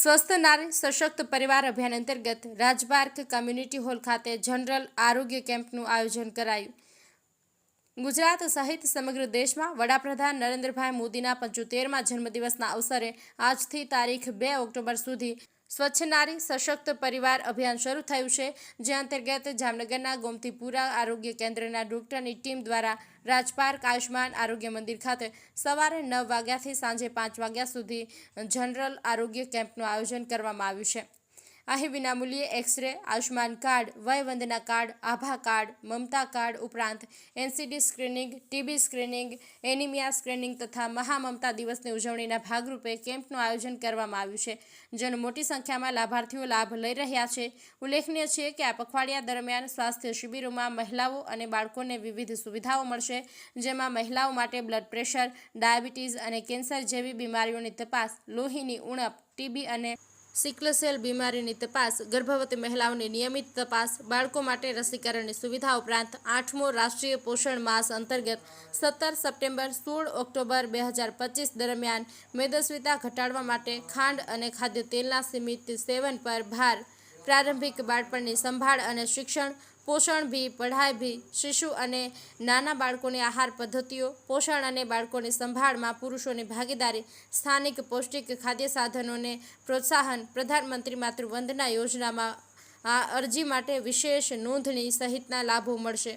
સ્વસ્થ નારી, સશક્ત પરિવાર અભિયાન અંતર્ગત રાજપાર્ક કમ્યુનિટી હોલ ખાતે જનરલ આરોગ્ય કેમ્પનું આયોજન કરાયું. ગુજરાત સહિત સમગ્ર દેશમાં વડાપ્રધાન નરેન્દ્રભાઈ મોદીના પંચોતેરમાં જન્મદિવસના અવસરે આજથી તારીખ બે ઓક્ટોબર સુધી સ્વચ્છ નારી સશક્ત પરિવાર અભિયાન શરૂ થયું છે, જે અંતર્ગત જામનગરના ગોમતીપુરા આરોગ્ય કેન્દ્રના ડોક્ટરની ટીમ દ્વારા રાજપાર્ક આયુષ્માન આરોગ્ય મંદિર ખાતે સવારે નવ વાગ્યાથી સાંજે પાંચ વાગ્યા સુધી જનરલ આરોગ્ય કેમ્પનું આયોજન કરવામાં આવ્યું છે. અહીં વિનામૂલ્યે x ray Ayushman card Vayvandana card, Abha card, Mamata card ઉપરાંત NCD screening, TB screening, anaemia screening તથા મહામમતા દિવસની ઉજવણીના ભાગરૂપે કેમ્પનું આયોજન કરવામાં આવ્યું છે, જેનો મોટી સંખ્યામાં લાભાર્થીઓ લાભ લઈ રહ્યા છે. ઉલ્લેખનીય છે કે આ પખવાડિયા દરમિયાન સ્વાસ્થ્ય શિબિરોમાં મહિલાઓ અને બાળકોને વિવિધ સુવિધાઓ મળશે, જેમાં મહિલાઓ માટે બ્લડ પ્રેશર, ડાયાબિટીસ અને કેન્સર જેવી બીમારીઓની તપાસ, લોહીની ઉણપ, ટીબી અને સિકલસેલ બીમારીની તપાસ, ગર્ભવતી મહિલાઓની નિયમિત તપાસ, બાળકો માટે રસીકરણની સુવિધા ઉપરાંત આઠમો રાષ્ટ્રીય પોષણ માસ અંતર્ગત સત્તર સપ્ટેમ્બર સોળ ઓક્ટોબર બે હજાર પચીસ દરમિયાન મેદસ્વીતા ઘટાડવા માટે ખાંડ અને ખાદ્ય તેલના સીમિત સેવન પર ભાર પ્રારંભિક બાળપણની સંભાળ અને શિક્ષણ, પોષણ ભી, પઢાઈ ભી, શિશુ અને નાના બાળકોની આહાર પદ્ધતિઓ, પોષણ અને બાળકોની સંભાળમાં પુરુષોની ભાગીદારી, સ્થાનિક પૌષ્ટિક ખાદ્ય સાધનોને પ્રોત્સાહન, પ્રધાનમંત્રી માતૃવંદના યોજનામાં આ અરજી માટે વિશેષ નોંધણી સહિતના લાભો મળશે.